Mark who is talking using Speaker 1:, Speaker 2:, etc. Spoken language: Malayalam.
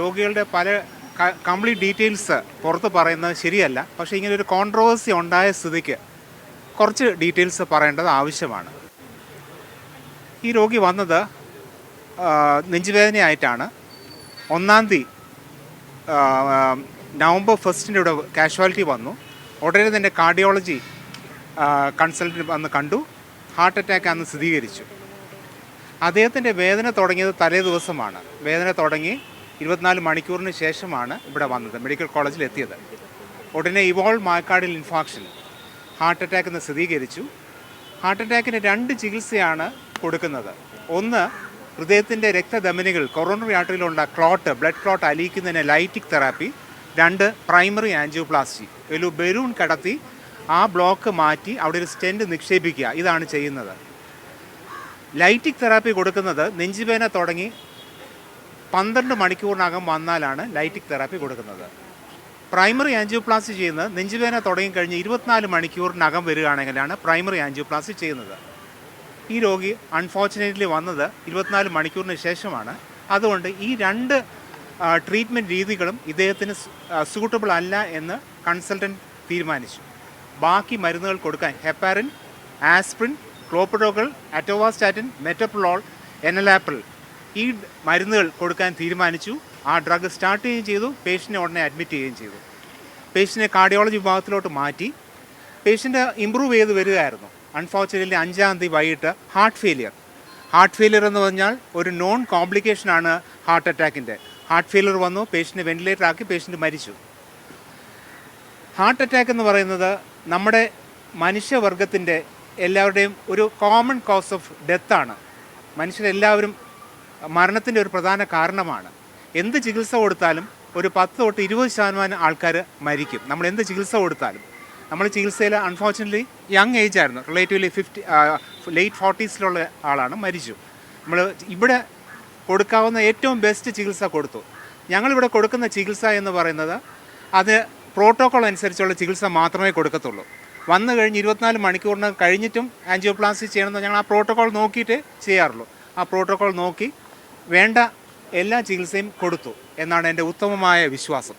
Speaker 1: രോഗികളുടെ പല കംപ്ലീറ്റ് ഡീറ്റെയിൽസ് പുറത്ത് പറയുന്നത് ശരിയല്ല. പക്ഷേ ഇങ്ങനെ ഒരു കോൺട്രവേഴ്സി ഉണ്ടായ സ്ഥിതിക്ക് കുറച്ച് ഡീറ്റെയിൽസ് പറയേണ്ടത് ആവശ്യമാണ്. ഈ രോഗി വന്നത് നെഞ്ചുവേദനയായിട്ടാണ്. ഒന്നാം തീയതി നവംബർ ഫസ്റ്റിന്റെ ഇവിടെ കാഷ്വാലിറ്റി വന്നു. ഉടനെ തന്നെ കാർഡിയോളജി കൺസൾട്ടന്റ് വന്ന് കണ്ടു. ഹാർട്ട് അറ്റാക്ക് അന്ന് സ്ഥിരീകരിച്ചു. അദ്ദേഹത്തിന്റെ വേദന തുടങ്ങിയത് തലേ ദിവസമാണ്. വേദന തുടങ്ങി ഇരുപത്തിനാല് മണിക്കൂറിന് ശേഷമാണ് ഇവിടെ വന്നത് മെഡിക്കൽ കോളേജിൽ എത്തിയത് ഉടനെ ഇവോൾ മായക്കാടിൽ ഇൻഫാക്ഷൻ ഹാർട്ട് അറ്റാക്ക് എന്ന് സ്ഥിരീകരിച്ചു. ഹാർട്ട് അറ്റാക്കിന് രണ്ട് ചികിത്സയാണ് കൊടുക്കുന്നത്. ഒന്ന് ഹൃദയത്തിന്റെ രക്തധമനികൾ കൊറോണറി ആർട്ടറിയിലുള്ള ക്ലോട്ട് ബ്ലഡ് ക്ലോട്ട് അലിയിക്കുന്നതിന് ലൈറ്റിക് തെറാപ്പി. രണ്ട് പ്രൈമറി ആൻജിയോപ്ലാസ്റ്റി ഒരു ബലൂൺ കടത്തി ആ ബ്ലോക്ക് മാറ്റി അവിടെ ഒരു സ്റ്റെന്റ് നിക്ഷേപിക്കുക ഇതാണ് ചെയ്യുന്നത്. ലൈറ്റിക് തെറാപ്പി കൊടുക്കുന്നത് നെഞ്ചുവേന തുടങ്ങി പന്ത്രണ്ട് മണിക്കൂറിനകം വന്നാലാണ് ലൈറ്റിക് തെറാപ്പി കൊടുക്കുന്നത്. പ്രൈമറി ആൻജിയോപ്ലാസ്റ്റി ചെയ്യുന്നത് നെഞ്ചുവേദന തുടങ്ങിക്കഴിഞ്ഞ് ഇരുപത്തിനാല് മണിക്കൂറിനകം വരികയാണെങ്കിലാണ് പ്രൈമറി ആൻജിയോപ്ലാസ്റ്റി ചെയ്യുന്നത്. ഈ രോഗി അൺഫോർച്ചുനേറ്റ്ലി വന്നത് ഇരുപത്തിനാല് മണിക്കൂറിന് ശേഷമാണ്. അതുകൊണ്ട് ഈ രണ്ട് ട്രീറ്റ്മെന്റ് രീതികളും ഇദ്ദേഹത്തിന് സൂട്ടബിൾ അല്ല എന്ന് കൺസൾട്ടന്റ് തീരുമാനിച്ചു. ബാക്കി മരുന്നുകൾ കൊടുക്കാൻ ഹെപ്പാരിൻ ആസ്പ്രിൻ ക്ലോപ്പഡോകൾ അറ്റോവാസ്റ്റാറ്റിൻ മെറ്റപ്ലോൾ എനലാപ്പിൾ ഈ മരുന്നുകൾ കൊടുക്കാൻ തീരുമാനിച്ചു. ആ ഡ്രഗ് സ്റ്റാർട്ട് ചെയ്യുകയും ചെയ്തു. പേഷ്യന്റിനെ ഉടനെ അഡ്മിറ്റ് ചെയ്യുകയും ചെയ്തു. പേഷ്യന്റിനെ കാർഡിയോളജി വിഭാഗത്തിലോട്ട് മാറ്റി. പേഷ്യന്റ് ഇമ്പ്രൂവ് ചെയ്ത് വരികയായിരുന്നു. അൺഫോർച്ചുനേറ്റ്ലി അഞ്ചാം തീയതി വൈകിട്ട് ഹാർട്ട് ഫെയിലിയർ ഹാർട്ട് ഫെയിലിയർ എന്ന് പറഞ്ഞാൽ ഒരു നോൺ കോംപ്ലിക്കേഷനാണ് ഹാർട്ട് അറ്റാക്കിന്റെ ഹാർട്ട് ഫെയിലിയർ വന്നു പേഷ്യന്റ് വെന്റിലേറ്റർ ആക്കി പേഷ്യന്റ് മരിച്ചു. ഹാർട്ട് അറ്റാക്ക് എന്ന് പറയുന്നത് നമ്മുടെ മനുഷ്യവർഗത്തിന്റെ എല്ലാവരുടെയും ഒരു കോമൺ കോസ് ഓഫ് ഡെത്താണ് മനുഷ്യരെല്ലാവരും മരണത്തിന്റെ ഒരു പ്രധാന കാരണമാണ്. എന്ത് ചികിത്സ കൊടുത്താലും ഒരു പത്ത് തൊട്ട് ഇരുപത് ശതമാനം ആൾക്കാർ മരിക്കും. നമ്മൾ എന്ത് ചികിത്സ കൊടുത്താലും. നമ്മൾ ചികിത്സയിൽ അൺഫോർച്ചുനേറ്റ്ലി യങ് ഏജ് ആയിരുന്നു. റിലേറ്റീവ്ലി ഫിഫ്റ്റി ലേറ്റ് ഫോർട്ടീസിലുള്ള ആളാണ് മരിച്ചു. നമ്മൾ ഇവിടെ കൊടുക്കാവുന്ന ഏറ്റവും ബെസ്റ്റ് ചികിത്സ കൊടുത്തു. ഞങ്ങളിവിടെ കൊടുക്കുന്ന ചികിത്സ എന്ന് പറയുന്നത് അത് പ്രോട്ടോകോൾ അനുസരിച്ചുള്ള ചികിത്സ മാത്രമേ കൊടുക്കത്തുള്ളൂ. വന്നു കഴിഞ്ഞ് ഇരുപത്തിനാല് മണിക്കൂറിന് കഴിഞ്ഞിട്ടും ആൻജിയോപ്ലാസ്റ്റി ചെയ്യണമെന്ന് ഞങ്ങൾ ആ പ്രോട്ടോകോൾ നോക്കിയിട്ട് ചെയ്യാറുള്ളൂ. ആ പ്രോട്ടോകോൾ നോക്കി വേണ്ട എല്ലാ ചികിത്സയും കൊടുത്തു എന്നാണ് എന്റെ ഉത്തമമായ വിശ്വാസം.